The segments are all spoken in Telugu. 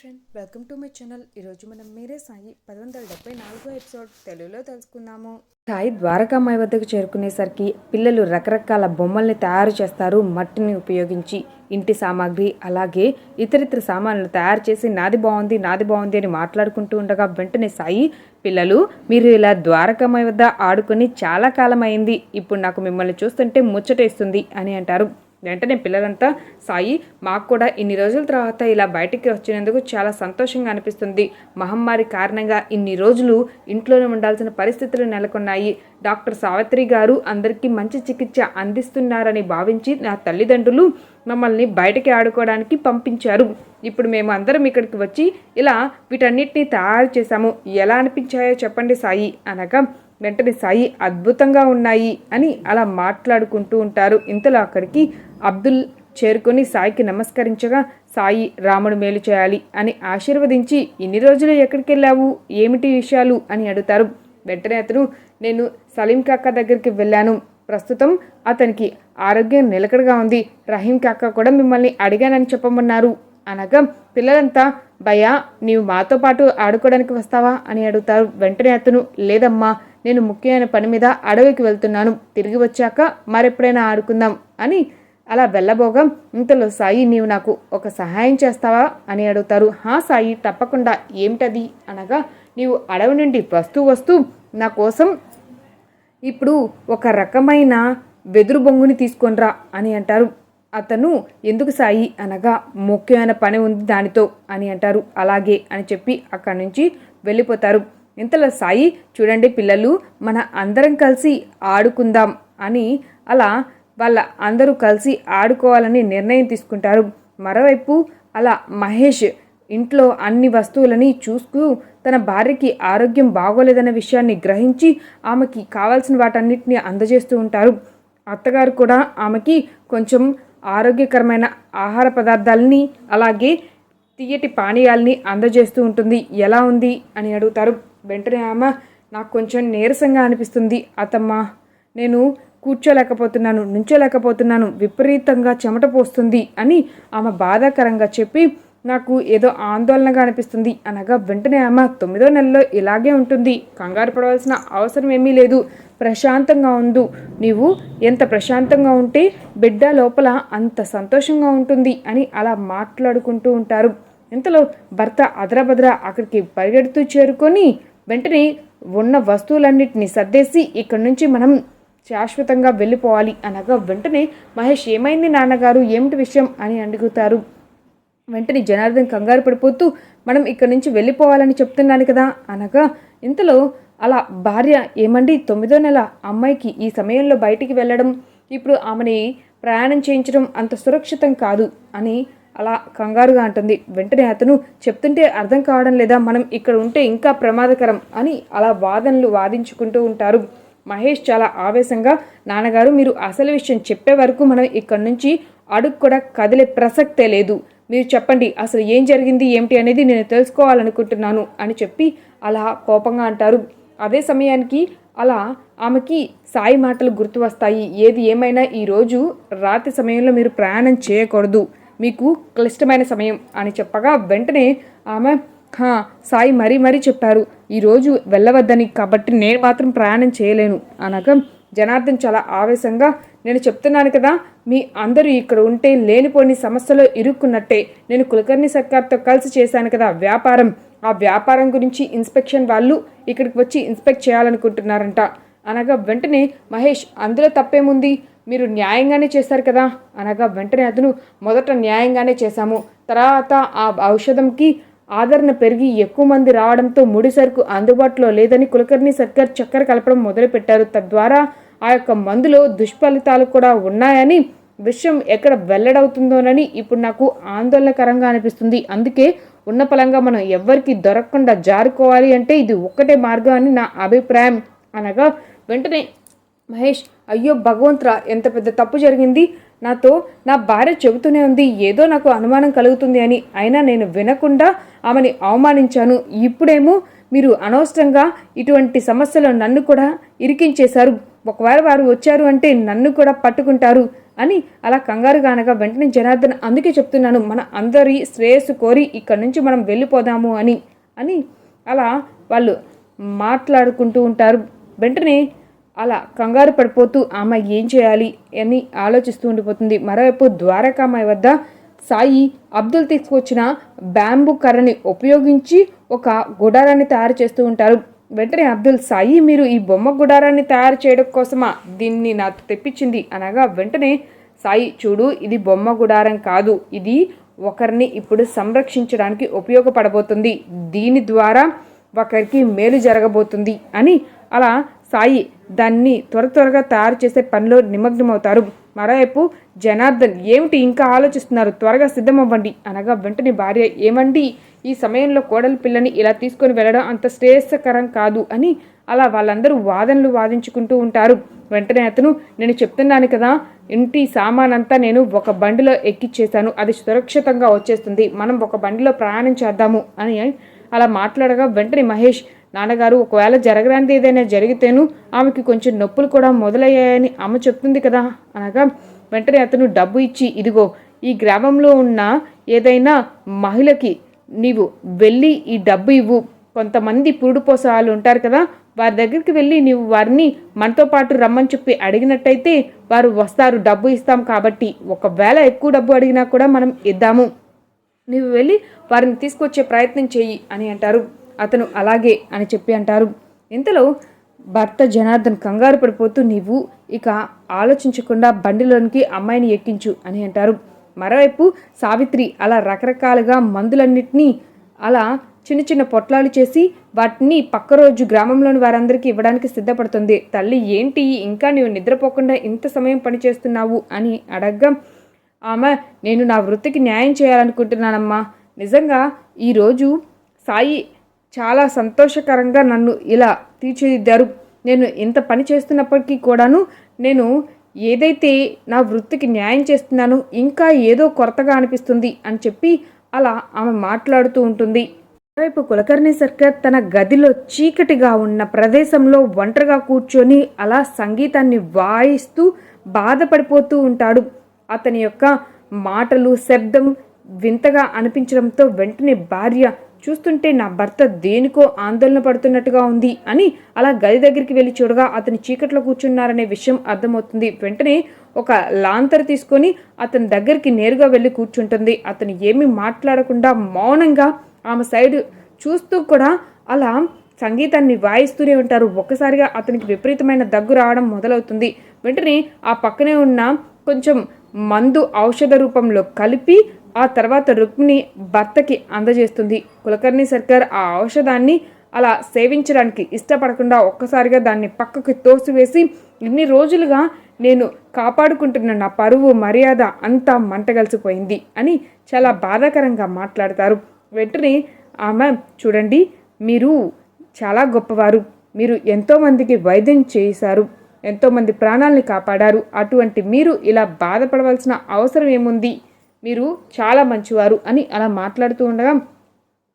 Friend welcome to my channel. ఈరోజు మనం మీరే సాయి పది వందల డెబ్బై నాలుగో ఎపిసోడ్ తెలుగులో తెలుసుకుందాము. సాయి ద్వారకామాయి వద్దకు చేరుకునేసరికి పిల్లలు రకరకాల బొమ్మల్ని తయారు చేస్తారు మట్టిని ఉపయోగించి ఇంటి సామాగ్రి అలాగే ఇతరితర సామాన్లు తయారు చేసి నాది బాగుంది నాది బాగుంది అని మాట్లాడుకుంటూ ఉండగా వెంటనే సాయి పిల్లలు మీరు ఇలా ద్వారకామాయి వద్ద ఆడుకొని చాలా కాలం అయింది ఇప్పుడు నాకు మిమ్మల్ని చూస్తుంటే ముచ్చటేస్తుంది అని అంటారు. వెంటనే పిల్లలంతా సాయి మాకు కూడా ఇన్ని రోజుల తర్వాత ఇలా బయటికి వచ్చినందుకు చాలా సంతోషంగా అనిపిస్తుంది. మహమ్మారి కారణంగా ఇన్ని రోజులు ఇంట్లోనే ఉండాల్సిన పరిస్థితులు నెలకొన్నాయి. డాక్టర్ సావిత్రి గారు అందరికీ మంచి చికిత్స అందిస్తున్నారని భావించి నా తల్లిదండ్రులు మమ్మల్ని బయటికి ఆడుకోవడానికి పంపించారు. ఇప్పుడు మేము అందరం ఇక్కడికి వచ్చి ఇలా వీటన్నిటిని తయారు చేశాము. ఎలా అనిపించాయో చెప్పండి సాయి అనగా వెంటనే సాయి అద్భుతంగా ఉన్నాయి అని అలా మాట్లాడుకుంటూ ఉంటారు. ఇంతలో అక్కడికి అబ్దుల్ చేరుకొని సాయికి నమస్కరించగా సాయి రాముడు మేలు చేయాలి అని ఆశీర్వదించి ఇన్ని రోజులు ఎక్కడికి వెళ్ళావు ఏమిటి విషయాలు? అని అడుగుతారు. వెంటనే అతను నేను సలీం కాక్క దగ్గరికి వెళ్ళాను. ప్రస్తుతం అతనికి ఆరోగ్యం నిలకడగా ఉంది. రహీం కాక్క కూడా మిమ్మల్ని అడిగానని చెప్పమన్నారు. అనగా పిల్లలంతా భయా నీవు మాతో పాటు ఆడుకోవడానికి వస్తావా? అని అడుగుతారు. వెంటనే అతను లేదమ్మా నేను ముఖ్యమైన పని మీద అడవికి వెళ్తున్నాను. తిరిగి వచ్చాక మరెప్పుడైనా ఆడుకుందాం అని అలా వెళ్ళబోగా ఇంతలో సాయి నీవు నాకు ఒక సహాయం చేస్తావా? అని అడుగుతారు. హా సాయి తప్పకుండా. ఏమిటది? అనగా నీవు అడవి నుండి వస్తూ వస్తూ నా కోసం ఇప్పుడు ఒక రకమైన వెదురు బొంగుని తీసుకొనిరా అని అంటారు. అతను ఎందుకు సాయి? అనగా ముఖ్యమైన పని ఉంది దానితో అని అంటారు. అలాగే అని చెప్పి అక్కడి నుంచి వెళ్ళిపోతారు. ఇంతలో సాయి చూడండి పిల్లలు మన అందరం కలిసి ఆడుకుందాం అని అలా వాళ్ళ అందరూ కలిసి ఆడుకోవాలని నిర్ణయం తీసుకుంటారు. మరోవైపు అలా మహేష్ ఇంట్లో అన్ని వస్తువులని చూస్తూ తన భార్యకి ఆరోగ్యం బాగోలేదన్న విషయాన్ని గ్రహించి ఆమెకి కావాల్సిన వాటన్నిటిని అందజేస్తూ ఉంటారు. అత్తగారు కూడా ఆమెకి కొంచెం ఆరోగ్యకరమైన ఆహార పదార్థాలని అలాగే తీయటి పానీయాల్ని అందజేస్తూ ఉంటుంది. ఎలా ఉంది? అని అడుగుతారు. వెంటనే ఆమె నాకు కొంచెం నీరసంగా అనిపిస్తుంది. అత్తమ్మ నేను కూర్చోలేకపోతున్నాను నుంచోలేకపోతున్నాను విపరీతంగా చెమట పోస్తుంది అని ఆమె బాధాకరంగా చెప్పి నాకు ఏదో ఆందోళనగా అనిపిస్తుంది. అనగా వెంటనే ఆమె తొమ్మిదో నెలలో ఇలాగే ఉంటుంది. కంగారు పడవలసిన అవసరం ఏమీ లేదు. ప్రశాంతంగా ఉండు. నీవు ఎంత ప్రశాంతంగా ఉంటే బిడ్డ లోపల అంత సంతోషంగా ఉంటుంది అని అలా మాట్లాడుకుంటూ ఉంటారు. ఇంతలో భర్త అదరబద్ర అక్కడికి పరిగెడుతూ చేరుకొని వెంటనే ఉన్న వస్తువులన్నిటిని సర్దేసి ఇక్కడి నుంచి మనం శాశ్వతంగా వెళ్ళిపోవాలి అనగా వెంటనే మహేష్ ఏమైంది నాన్నగారు? ఏమిటి విషయం? అని అడుగుతారు. వెంటనే జనార్దన్ కంగారు పడిపోతూ మనం ఇక్కడి నుంచి వెళ్ళిపోవాలని చెప్తున్నాను కదా? అనగా ఇంతలో అలా భార్య ఏమండి? తొమ్మిదో నెల అమ్మాయికి ఈ సమయంలో బయటికి వెళ్ళడం ఇప్పుడు ఆమెని ప్రయాణం చేయించడం అంత సురక్షితం కాదు అని అలా కంగారుగా అంటుంది. వెంటనే అతను చెప్తుంటే అర్థం కావడం లేదా? మనం ఇక్కడ ఉంటే ఇంకా ప్రమాదకరం అని అలా వాదనలు వాదించుకుంటూ ఉంటారు. మహేష్ చాలా ఆవేశంగా నాన్నగారు మీరు అసలు విషయం చెప్పే వరకు మనం ఇక్కడి నుంచి అడుగు కూడా కదిలే ప్రసక్తే లేదు. మీరు చెప్పండి అసలు ఏం జరిగింది ఏమిటి అనేది నేను తెలుసుకోవాలనుకుంటున్నాను అని చెప్పి అలా కోపంగా అంటారు. అదే సమయానికి అలా ఆమెకి సాయి మాటలు గుర్తు వస్తాయి ఏది ఏమైనా ఈరోజు రాత్రి సమయంలో మీరు ప్రయాణం చేయకూడదు. మీకు క్లిష్టమైన సమయం అని చెప్పగా వెంటనే ఆమె సాయి మరీ మరీ చెప్పారు. ఈరోజు వెళ్ళవద్దని కాబట్టి నేను మాత్రం ప్రయాణం చేయలేను అనగా జనార్దన్ చాలా ఆవేశంగా నేను చెప్తున్నాను కదా మీ అందరూ ఇక్కడ ఉంటే లేనిపోని సమస్యలో ఇరుక్కున్నట్టే. నేను కులకర్ణి సర్కార్తో కలిసి చేశాను కదా వ్యాపారం. ఆ వ్యాపారం గురించి ఇన్స్పెక్షన్ వాళ్ళు ఇక్కడికి వచ్చి ఇన్స్పెక్ట్ చేయాలనుకుంటున్నారంట. అనగా వెంటనే మహేష్ అందులో తప్పేముంది? మీరు న్యాయంగానే చేశారు కదా? అనగా వెంటనే అతను మొదట న్యాయంగానే చేశాము. తర్వాత ఆ ఔషధంకి ఆదరణ పెరిగి ఎక్కువ మంది రావడంతో ముడి సరుకు అందుబాటులో లేదని కులకర్ణి సర్కార్ చక్కెర కలపడం మొదలుపెట్టారు. తద్వారా ఆ యొక్క మందులో దుష్ఫలితాలు కూడా ఉన్నాయని విషయం ఎక్కడ వెల్లడవుతుందోనని ఇప్పుడు నాకు ఆందోళనకరంగా అనిపిస్తుంది. అందుకే ఉన్న పలంగా మనం ఎవ్వరికి దొరకకుండా జారుకోవాలి అంటే ఇది ఒక్కటే మార్గం అని నా అభిప్రాయం. అనగా వెంటనే మహేష్ అయ్యో భగవంతురా ఎంత పెద్ద తప్పు జరిగింది. నాతో నా భార్య చెబుతూనే ఉంది ఏదో నాకు అనుమానం కలుగుతుంది అని. అయినా నేను వినకుండా ఆమెని అవమానించాను. ఇప్పుడేమో మీరు అనవసరంగా ఇటువంటి సమస్యలో నన్ను కూడా ఇరికించేశారు. ఒకవేళ వారు వచ్చారు అంటే నన్ను కూడా పట్టుకుంటారు అని అలా కంగారు కానగా వెంటనే జనార్దన్ అందుకే చెప్తున్నాను మన అందరి శ్రేయస్సు కోరి ఇక్కడి నుంచి మనం వెళ్ళిపోదాము అని. అని అలా వాళ్ళు మాట్లాడుకుంటూ ఉంటారు. వెంటనే అలా కంగారు పడిపోతూ ఆమె ఏం చేయాలి అని ఆలోచిస్తూ ఉండిపోతుంది. మరోవైపు ద్వారకామాయి వద్ద సాయి అబ్దుల్ తీసుకొచ్చిన బ్యాంబు కర్రని ఉపయోగించి ఒక గుడారాన్ని తయారు చేస్తూ ఉంటారు. వెంటనే అబ్దుల్ సాయి మీరు ఈ బొమ్మ గుడారాన్ని తయారు చేయడం కోసమా? దీన్ని నాకు తెప్పించింది అనగా వెంటనే సాయి చూడు ఇది బొమ్మ గుడారం కాదు. ఇది ఒకరిని ఇప్పుడు సంరక్షించడానికి ఉపయోగపడబోతుంది. దీని ద్వారా ఒకరికి మేలు జరగబోతుంది అని అలా సాయి దాన్ని త్వర త్వరగా తయారు చేసే పనిలో నిమగ్నమవుతారు. మరోవైపు జనార్దన్ ఏమిటి ఇంకా ఆలోచిస్తున్నారు? త్వరగా సిద్ధమవ్వండి అనగా వెంటనే భార్య ఏమండి? ఈ సమయంలో కోడలి పిల్లని ఇలా తీసుకొని వెళ్ళడం అంత శ్రేయస్కరం కాదు అని అలా వాళ్ళందరూ వాదనలు వాదించుకుంటూ ఉంటారు. వెంటనే అతను నేను చెప్తున్నాను కదా ఇంటి సామానంతా నేను ఒక బండిలో ఎక్కిచ్చేశాను. అది సురక్షితంగా వచ్చేస్తుంది. మనం ఒక బండిలో ప్రయాణం చేద్దాము అని అలా మాట్లాడగా వెంటనే మహేష్ నాన్నగారు ఒకవేళ జరగడానికి ఏదైనా జరిగితేను ఆమెకి కొంచెం నొప్పులు కూడా మొదలయ్యాయని అమ్మ చెప్తుంది కదా. అనగా వెంటనే అతను డబ్బు ఇచ్చి ఇదిగో ఈ గ్రామంలో ఉన్న ఏదైనా మహిళకి నీవు వెళ్ళి ఈ డబ్బు ఇవ్వు. కొంతమంది పురుడుపోస వాళ్ళు ఉంటారు కదా వారి దగ్గరికి వెళ్ళి నీవు వారిని మనతో పాటు రమ్మని చెప్పి అడిగినట్టయితే వారు వస్తారు డబ్బు ఇస్తాం కాబట్టి. ఒకవేళ ఎక్కువ డబ్బు అడిగినా కూడా మనం ఇద్దాము. నీవు వెళ్ళి వారిని తీసుకొచ్చే ప్రయత్నం చేయి అని అంటారు. అతను అలాగే అని చెప్పి అంటారు. ఇంతలో భర్త జనార్దన్ కంగారు పడిపోతూ నీవు ఇక ఆలోచించకుండా బండిలోనికి అమ్మాయిని ఎక్కించు అని అంటారు. మరోవైపు సావిత్రి అలా రకరకాలుగా మందులన్నిటినీ అలా చిన్న చిన్న పొట్లాలు చేసి వాటిని పక్క రోజు గ్రామంలోని వారందరికీ ఇవ్వడానికి సిద్ధపడుతుంది. తల్లి ఏంటి? ఇంకా నీవు నిద్రపోకుండా ఇంత సమయం పనిచేస్తున్నావు అని అడగ్గా ఆమె నేను నా వృత్తికి న్యాయం చేయాలనుకుంటున్నానమ్మా. నిజంగా ఈరోజు సాయి చాలా సంతోషకరంగా నన్ను ఇలా తీర్చిదిద్దారు. నేను ఇంత పని చేస్తున్నప్పటికీ కూడాను నేను ఏదైతే నా వృత్తికి న్యాయం చేస్తున్నానో ఇంకా ఏదో కొరతగా అనిపిస్తుంది అని చెప్పి అలా ఆమె మాట్లాడుతూ ఉంటుంది. మరోవైపు కులకర్ణి సర్కార్ తన గదిలో చీకటిగా ఉన్న ప్రదేశంలో ఒంటరిగా కూర్చొని అలా సంగీతాన్ని వాయిస్తూ బాధపడిపోతూ ఉంటాడు. అతని యొక్క మాటలు శబ్దం వింతగా అనిపించడంతో వెంటనే భార్య చూస్తుంటే నా భర్త దేనికో ఆందోళన పడుతున్నట్టుగా ఉంది అని అలా గది దగ్గరికి వెళ్ళి చూడగా అతని చీకట్లో కూర్చున్నారనే విషయం అర్థమవుతుంది. వెంటనే ఒక లాంతర్ తీసుకొని అతని దగ్గరికి నేరుగా వెళ్ళి కూర్చుంటుంది. అతను ఏమీ మాట్లాడకుండా మౌనంగా ఆమె సైడ్ చూస్తూ కూడా అలా సంగీతాన్ని వాయిస్తూనే ఉంటారు. ఒక్కసారిగా అతనికి విపరీతమైన దగ్గు రావడం మొదలవుతుంది. వెంటనే ఆ పక్కనే ఉన్న కొంచెం మందు ఔషధ రూపంలో కలిపి ఆ తర్వాత రుక్మిణి భర్తకి అందజేస్తుంది. కులకర్ణి సర్కార్ ఆ ఔషధాన్ని అలా సేవించడానికి ఇష్టపడకుండా ఒక్కసారిగా దాన్ని పక్కకి తోసివేసి ఇన్ని రోజులుగా నేను కాపాడుకుంటున్న నా పరువు మర్యాద అంతా మంటగలిసిపోయింది అని చాలా బాధాకరంగా మాట్లాడతారు. వెంటనే ఆమె చూడండి మీరు చాలా గొప్పవారు. మీరు ఎంతోమందికి వైద్యం చేశారు. ఎంతోమంది ప్రాణాలని కాపాడారు. అటువంటి మీరు ఇలా బాధపడవలసిన అవసరం ఏముంది? మీరు చాలా మంచివారు అని అలా మాట్లాడుతూ ఉండగా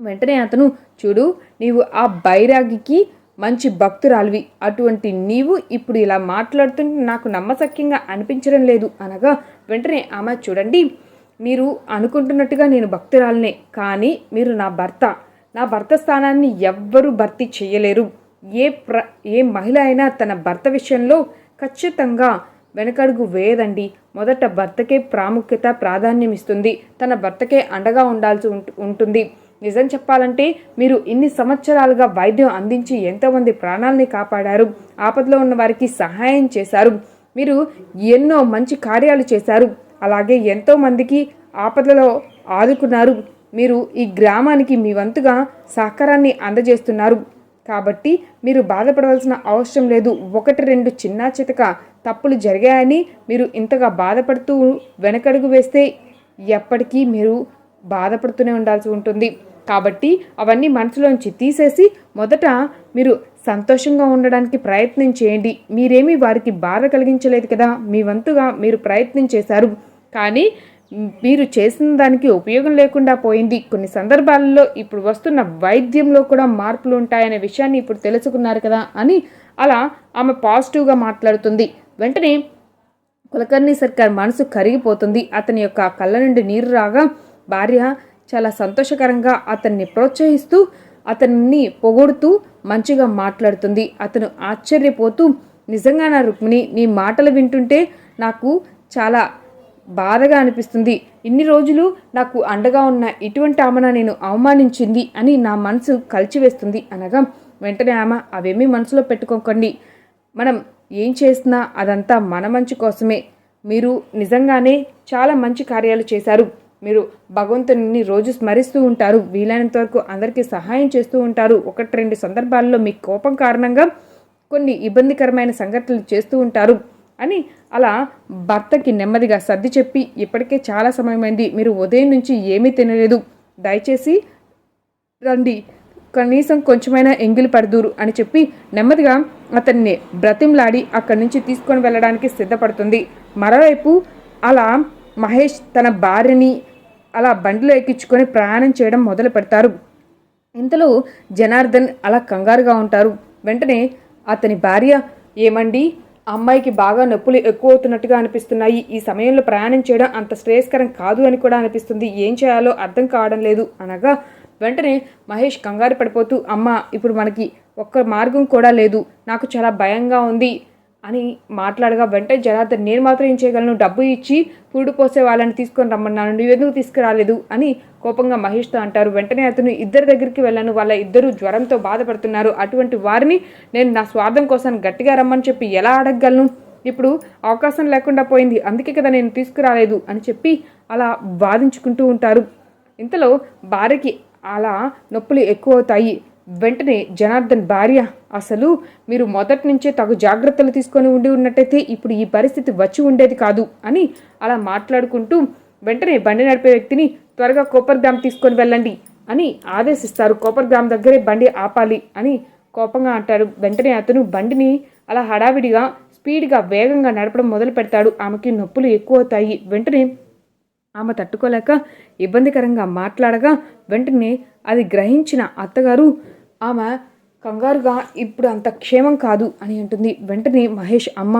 వెంటనే అతను చూడు నీవు ఆ బైరాగికి మంచి భక్తురాలివి. అటువంటి నీవు ఇప్పుడు ఇలా మాట్లాడుతుంటే నాకు నమ్మసక్యంగా అనిపించడం లేదు. అనగా వెంటనే ఆమె చూడండి మీరు అనుకుంటున్నట్టుగా నేను భక్తురాలనే కానీ మీరు నా భర్త. నా భర్త స్థానాన్ని ఎవ్వరూ భర్తీ చేయలేరు. ఏ ప్ర ఏ మహిళ అయినా తన భర్త విషయంలో ఖచ్చితంగా వెనకడుగు వేయదండి. మొదట భర్తకే ప్రాముఖ్యత ప్రాధాన్యం ఇస్తుంది. తన భర్తకే అండగా ఉండాల్సి ఉంటుంది. నిజం చెప్పాలంటే మీరు ఇన్ని సంవత్సరాలుగా వైద్యం అందించి ఎంతోమంది ప్రాణాలని కాపాడారు. ఆపదలో ఉన్న వారికి సహాయం చేశారు. మీరు ఎన్నో మంచి కార్యాలు చేశారు. అలాగే ఎంతోమందికి ఆపదలలో ఆదుకున్నారు. మీరు ఈ గ్రామానికి మీ వంతుగా సహకారాన్ని అందజేస్తున్నారు. కాబట్టి మీరు బాధపడవలసిన అవసరం లేదు. ఒకటి రెండు చిన్న చితక తప్పులు జరిగాయని మీరు ఇంతగా బాధపడుతూ వెనకడుగు వేస్తే ఎప్పటికీ మీరు బాధపడుతూనే ఉండాల్సి ఉంటుంది. కాబట్టి అవన్నీ మనసులోంచి తీసేసి మొదట మీరు సంతోషంగా ఉండడానికి ప్రయత్నం చేయండి. మీరేమీ వారికి బాధ కలిగించలేదు కదా? మీ వంతుగా మీరు ప్రయత్నం చేశారు. కానీ మీరు చేసిన దానికి ఉపయోగం లేకుండా పోయింది. కొన్ని సందర్భాలలో ఇప్పుడు వస్తున్న వైద్యంలో కూడా మార్పులు ఉంటాయనే విషయాన్ని ఇప్పుడు తెలుసుకున్నారు కదా అని అలా ఆమె పాజిటివ్గా మాట్లాడుతుంది. వెంటనే కులకర్ణి సర్కార్ మనసు కరిగిపోతుంది. అతని యొక్క కళ్ళ నుండి నీరు రాగా భార్య చాలా సంతోషకరంగా అతన్ని ప్రోత్సహిస్తూ అతన్ని పొగుడుతూ మంచిగా మాట్లాడుతుంది. అతను ఆశ్చర్యపోతూ నిజంగా నా రుక్మిణి నీ మాటలు వింటుంటే నాకు చాలా బాధగా అనిపిస్తుంది. ఇన్ని రోజులు నాకు అండగా ఉన్న ఇటువంటి ఆమెన నేను అవమానించింది అని నా మనసు కలిచివేస్తుంది అనగా వెంటనే ఆమె అవేమీ మనసులో పెట్టుకోకండి. మనం ఏం చేసినా అదంతా మన మంచి కోసమే. మీరు నిజంగానే చాలా మంచి కార్యాలు చేశారు. మీరు భగవంతుని రోజు స్మరిస్తూ ఉంటారు. వీలైనంత వరకు అందరికీ సహాయం చేస్తూ ఉంటారు. ఒకటి రెండు సందర్భాల్లో మీ కోపం కారణంగా కొన్ని ఇబ్బందికరమైన సంఘటనలు చేస్తూ ఉంటారు. అని అలా భర్తకి నెమ్మదిగా సర్ది చెప్పి ఇప్పటికే చాలా సమయమైంది మీరు ఉదయం నుంచి ఏమీ తినలేదు. దయచేసి రండి. కనీసం కొంచెమైనా ఎంగిలి పడదూరు అని చెప్పి నెమ్మదిగా అతన్ని బ్రతింలాడి అక్కడి నుంచి తీసుకొని వెళ్ళడానికి సిద్ధపడుతుంది. మరోవైపు అలా మహేష్ తన భార్యని అలా బండిలో ఎక్కించుకొని ప్రయాణం చేయడం మొదలు పెడతారు. ఇంతలో జనార్దన్ అలా కంగారుగా ఉంటారు. వెంటనే అతని భార్య ఏమండి అమ్మాయికి బాగా నొప్పులు ఎక్కువ అవుతున్నట్టుగా అనిపిస్తున్నాయి. ఈ సమయంలో ప్రయాణం చేయడం అంత శ్రేయస్కరం కాదు అని కూడా అనిపిస్తుంది. ఏం చేయాలో అర్థం కావడం లేదు అనగా వెంటనే మహేష్ కంగారు పడిపోతూ అమ్మ ఇప్పుడు మనకి ఒక్క మార్గం కూడా లేదు. నాకు చాలా భయంగా ఉంది. అని మాట్లాడగా వెంటనే జనార్దన్ నేను మాత్రం ఏం చేయగలను? డబ్బు ఇచ్చి పూడు పోసే వాళ్ళని తీసుకొని రమ్మన్నాను. నువ్వెందుకు తీసుకురాలేదు? అని కోపంగా మహేష్తో అంటారు. వెంటనే అతను ఇద్దరి దగ్గరికి వెళ్ళాను. వాళ్ళ ఇద్దరు జ్వరంతో బాధపడుతున్నారు. అటువంటి వారిని నేను నా స్వార్థం కోసం గట్టిగా రమ్మని చెప్పి ఎలా అడగగలను? ఇప్పుడు అవకాశం లేకుండా పోయింది. అందుకే కదా నేను తీసుకురాలేదు అని చెప్పి అలా వాదించుకుంటూ ఉంటారు. ఇంతలో భార్యకి అలా నొప్పులు ఎక్కువ అవుతాయి వెంటనే జనార్దన్ భార్య అసలు మీరు మొదటి నుంచే తగు జాగ్రత్తలు తీసుకొని ఉండి ఉన్నట్టయితే ఇప్పుడు ఈ పరిస్థితి వచ్చి ఉండేది కాదు అని అలా మాట్లాడుకుంటూ వెంటనే బండి నడిపే వ్యక్తిని త్వరగా కోపర్గ్రామ్ తీసుకొని వెళ్ళండి అని ఆదేశిస్తారు. కోపర్గ్రామ్ దగ్గరే బండి ఆపాలి అని కోపంగా అంటారు వెంటనే అతను బండిని అలా హడావిడిగా స్పీడ్గా వేగంగా నడపడం మొదలు పెడతాడు. ఆమెకి నొప్పులు ఎక్కువ అవుతాయి వెంటనే ఆమె తట్టుకోలేక ఇబ్బందికరంగా మాట్లాడగా వెంటనే అది గ్రహించిన అత్తగారు ఆమె కంగారుగా ఇప్పుడు అంత క్షేమం కాదు అని అంటుంది. వెంటనే మహేష్ అమ్మ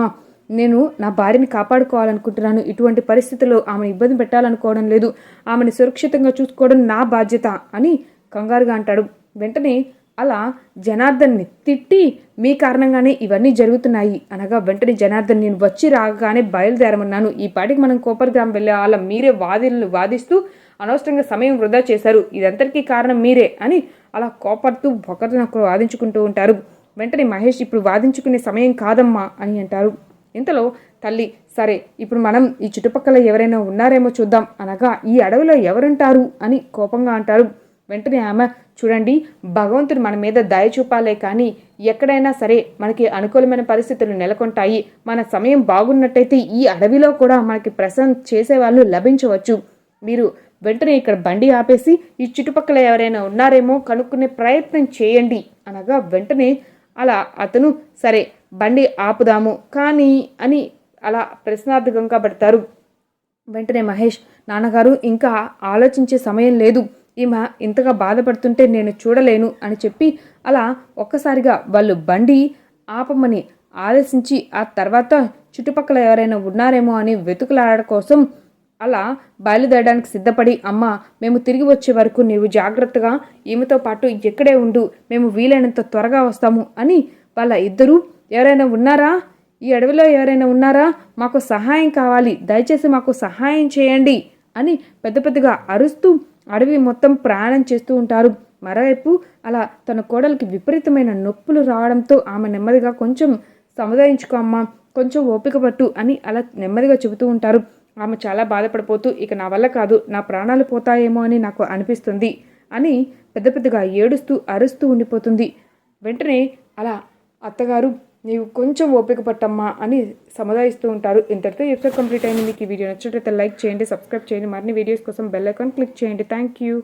నేను నా భార్యని కాపాడుకోవాలనుకుంటున్నాను. ఇటువంటి పరిస్థితుల్లో ఆమెను ఇబ్బంది పెట్టాలనుకోవడం లేదు. ఆమెను సురక్షితంగా చూసుకోవడం నా బాధ్యత అని కంగారుగా అంటాడు. వెంటనే అలా జనార్దన్ని తిట్టి మీ కారణంగానే ఇవన్నీ జరుగుతున్నాయి. అనగా వెంటనే జనార్దన్ నేను వచ్చి రాగానే బయలుదేరమన్నాను. ఈ పాటికి మనం కోపర్గ్రామ్ వెళ్ళే వాళ్ళం మీరే వాదిలు వాదిస్తూ అనవసరంగా సమయం వృధా చేశారు. ఇదంతటికీ కారణం మీరే అని అలా కోపడుతూ ఒకరినొకరు వాదించుకుంటూ ఉంటారు. వెంటనే మహేష్ ఇప్పుడు వాదించుకునే సమయం కాదమ్మా అని అంటారు. ఇంతలో తల్లి సరే ఇప్పుడు మనం ఈ చుట్టుపక్కల ఎవరైనా ఉన్నారేమో చూద్దాం. అనగా ఈ అడవిలో ఎవరుంటారు అని కోపంగా అంటారు. వెంటనే ఆమె చూడండి భగవంతుడు మన మీద దయ చూపాలే కానీ ఎక్కడైనా సరే మనకి అనుకూలమైన పరిస్థితులు నెలకొంటాయి. మన సమయం బాగున్నట్టయితే ఈ అడవిలో కూడా మనకి ప్రసన్న చేసేవాళ్ళు లభించవచ్చు. మీరు వెంటనే ఇక్కడ బండి ఆపేసి ఈ చుట్టుపక్కల ఎవరైనా ఉన్నారేమో కనుక్కునే ప్రయత్నం చేయండి అనగా వెంటనే అలా అతను సరే బండి ఆపుదాము కానీ అని అలా ప్రశ్నార్థకంగా పెడతారు. వెంటనే మహేష్ నాన్నగారు ఇంకా ఆలోచించే సమయం లేదు. ఈమె ఇంతగా బాధపడుతుంటే నేను చూడలేను అని చెప్పి అలా ఒక్కసారిగా వాళ్ళు బండి ఆపమని ఆదేశించి ఆ తర్వాత చుట్టుపక్కల ఎవరైనా ఉన్నారేమో అని వెతుకులాడడం కోసం అలా బయలుదేరడానికి సిద్ధపడి అమ్మ మేము తిరిగి వచ్చే వరకు నీవు జాగ్రత్తగా ఈమెతో పాటు ఇక్కడే ఉండు మేము వీలైనంత త్వరగా వస్తాము అని వాళ్ళ ఇద్దరూ ఎవరైనా ఉన్నారా? ఈ అడవిలో ఎవరైనా ఉన్నారా? మాకు సహాయం కావాలి దయచేసి మాకు సహాయం చేయండి అని పెద్ద పెద్దగా అరుస్తూ అడవి మొత్తం ప్రయాణం చేస్తూ ఉంటారు. మరోవైపు అలా తన కోడలికి విపరీతమైన నొప్పులు రావడంతో ఆమె నెమ్మదిగా కొంచెం సముదాయించుకో అమ్మా కొంచెం ఓపిక పట్టు అని అలా నెమ్మదిగా చెబుతూ ఉంటారు. ఆమె చాలా బాధపడిపోతూ ఇక నా వల్ల కాదు నా ప్రాణాలు పోతాయేమో అని నాకు అనిపిస్తుంది అని పెద్ద పెద్దగా ఏడుస్తూ అరుస్తూ ఉండిపోతుంది. వెంటనే అలా అత్తగారు నీవు కొంచెం ఓపిక పట్టమ్మా అని సముదాయిస్తూ ఉంటారు. ఇంతటితో ఎపిసోడ్ కంప్లీట్ అయింది. మీకు ఈ వీడియో నచ్చినట్లయితే లైక్ చేయండి సబ్స్క్రైబ్ చేయండి. మరిన్ని వీడియోస్ కోసం బెల్ ఐకాన్ క్లిక్ చేయండి. Thank you.